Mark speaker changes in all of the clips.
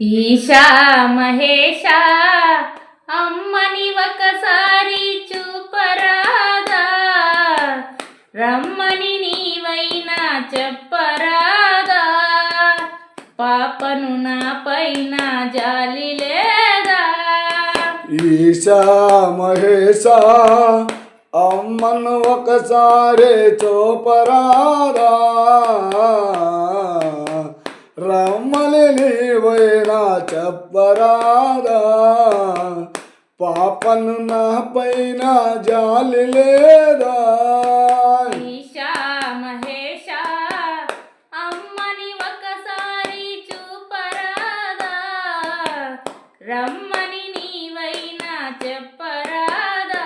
Speaker 1: ఈశా మహేష అమ్మని ఒకసారి చూపరాదా? రమ్మని నీవైనా చెప్పరాదా? పాపను నా పైన జాలి లేదా?
Speaker 2: ఈశా మహేశ అమ్మను ఒకసారి చూపరా రమ్మని నీవైనా చెప్పరారా పాపను నా పైన జాలి లేదా?
Speaker 1: రమ్మని నీవైనా చెప్పరాదా?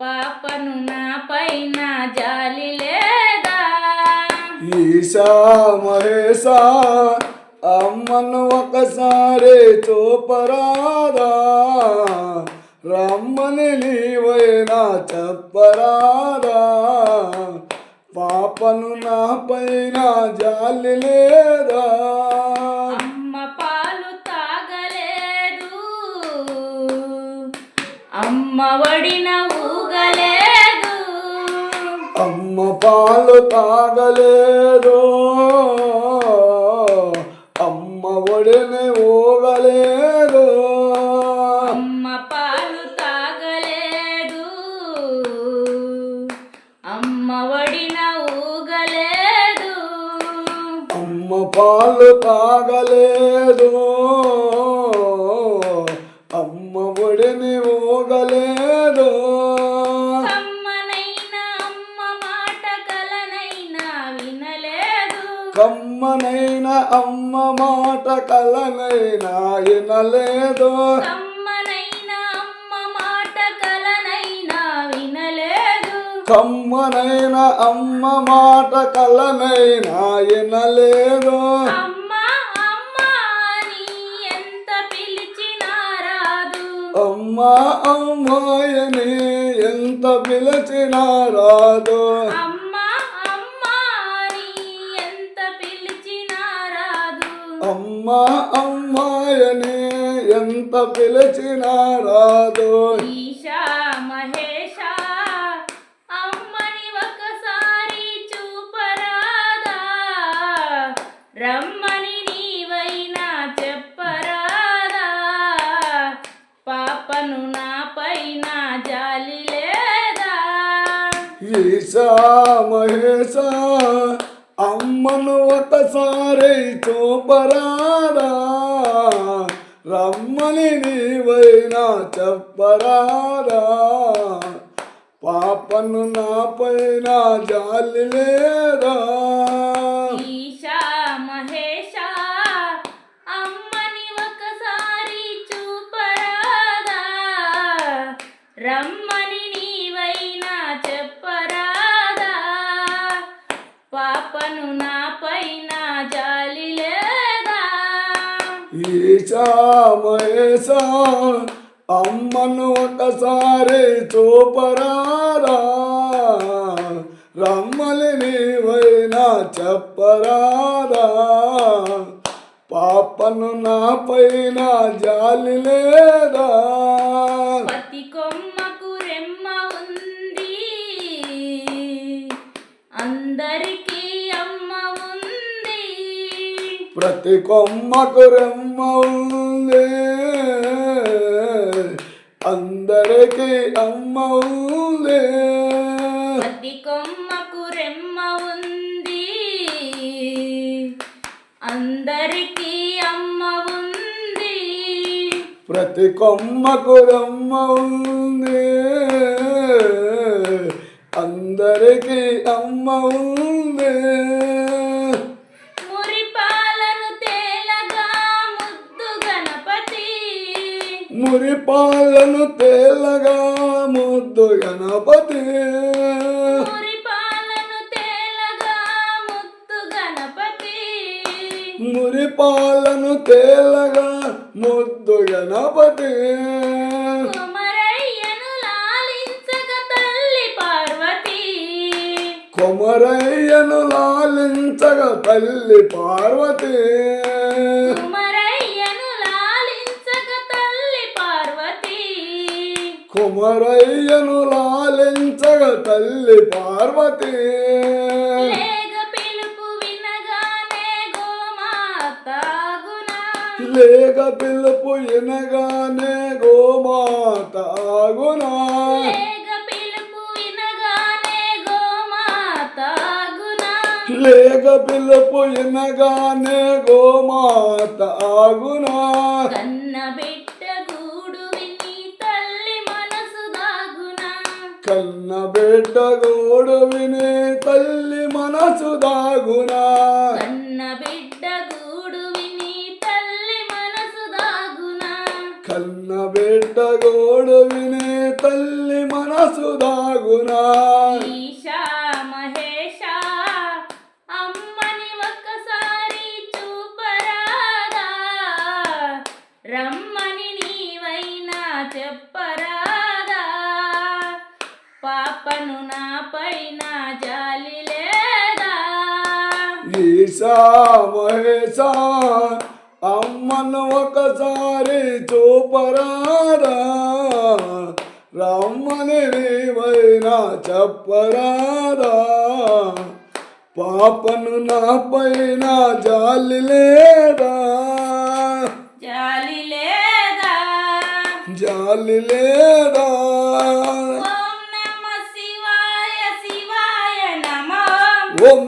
Speaker 1: పాపను నా పైన జాలి లేదా?
Speaker 2: ఈశా మహేశ అమ్మను ఒకసారి చూపరాదా? రమ్మని నీవైనా చెప్పరాదా? పాపను నా పైన జాలి లేదా?
Speaker 1: అమ్మ పాలు తాగలేదు. అమ్మ వడిన ఊగలేదు.
Speaker 2: అమ్మ పాలు తాగలేదు. అమ్మ ఒడిని ఊగలేదు
Speaker 1: అమ్మ పాలు తాగలేదు అమ్మ వడిన ఊగలేదు
Speaker 2: అమ్మ పాలు తాగలేదు అమ్మ ఒడిని ఊగలేదు
Speaker 1: కమ్మనైనా అమ్మ మాట కలనైనా వినలేదు
Speaker 2: కమ్మనైన అమ్మ మాట కలనైనా వినలేదు.
Speaker 1: కమ్మనైనా అమ్మ మాట కలనైనా వినలేదు.
Speaker 2: అమ్మ అమ్మాయని ఎంత పిలిచినా రాదు
Speaker 1: అమ్మ అమ్మ అని ఎంత పిలిచినా రాదు
Speaker 2: అమ్మ అమ్మాయని ఎంత పిలిచినా రాదు.
Speaker 1: ఈశా మహేష అమ్మని ఒకసారి చూపరాదా? రమ్మని నీవైనా చెప్పరాదా? పాపను నా పైన జాలి లేదా?
Speaker 2: ఈశా మహేశ అమ్మను ఒకసారి చూపరారా రమ్మని నీవైనా చెప్పరారా పాపను నా పైన జాలి లేదా?
Speaker 1: రమ్మని నీవైనా చెప్పరాదా పాపను నా పైన జాలి లేదా?
Speaker 2: ఈశా అమ్మను ఒకసారి చూపరారా? రమ్మలి నీవైనా చెప్పరారా? పాపను నా పైన జాలి లేదా
Speaker 1: పతి కొమ్మకు రెమ్మ ఉంది అందరికీ అమ్మ ఉంది
Speaker 2: ప్రతి కొమ్మకు రెమ్మ ఉంది అందరికీ అమ్మ ఉంది
Speaker 1: పతి కొమ్మకు రెమ్మ ఉంది అందరికీ అమ్మ ఉంది
Speaker 2: ప్రతి కొమ్మకు రమ్మ ఉంది అందరికీ అమ్మ ఉంది
Speaker 1: మురిపాలను తేలగా ముద్దు గణపతి
Speaker 2: మురిపాలను తేలగా ముద్దు గణపతి.
Speaker 1: మురిపాలను తేలగా ముద్దు గణపతి.
Speaker 2: మురిపాలను తేలగా ముద్దు గణపతి.
Speaker 1: కుమరయ్యను లాలించగ తల్లి పార్వతి.
Speaker 2: అమరయ్యను లాలించగ తల్లి పార్వతి. లేక పిలుపు వినగానే గోమాత
Speaker 1: గునా
Speaker 2: లేక పిలుపు వినగానే గోమాత ఆగునా.
Speaker 1: కన్న బిడ్డ గోడు విని తల్లి మనసు దాగునా.
Speaker 2: కన్న బిడ్డ గూడు విని తల్లి మనసు దాగునా.
Speaker 1: కన్న బిడ్డ గోడు విని తల్లి మనసు దాగునా. ఈశా మహేష అమ్మని ఒక్కసారి చూపరాదా? రమ్మని నీవైనా చెప్పరాదా పాపను నా పైన జాలి లేదా
Speaker 2: అమ్మను ఒకసారి చూపరాదా? రమ్మని నీవైనా చెప్పరాదా? పాపను నా పైన జాలి లేదా?
Speaker 1: జాలి లేదా?
Speaker 2: జాలి లేదా
Speaker 1: ఓం నమ శివాయ శివాయ నమో
Speaker 2: ఓం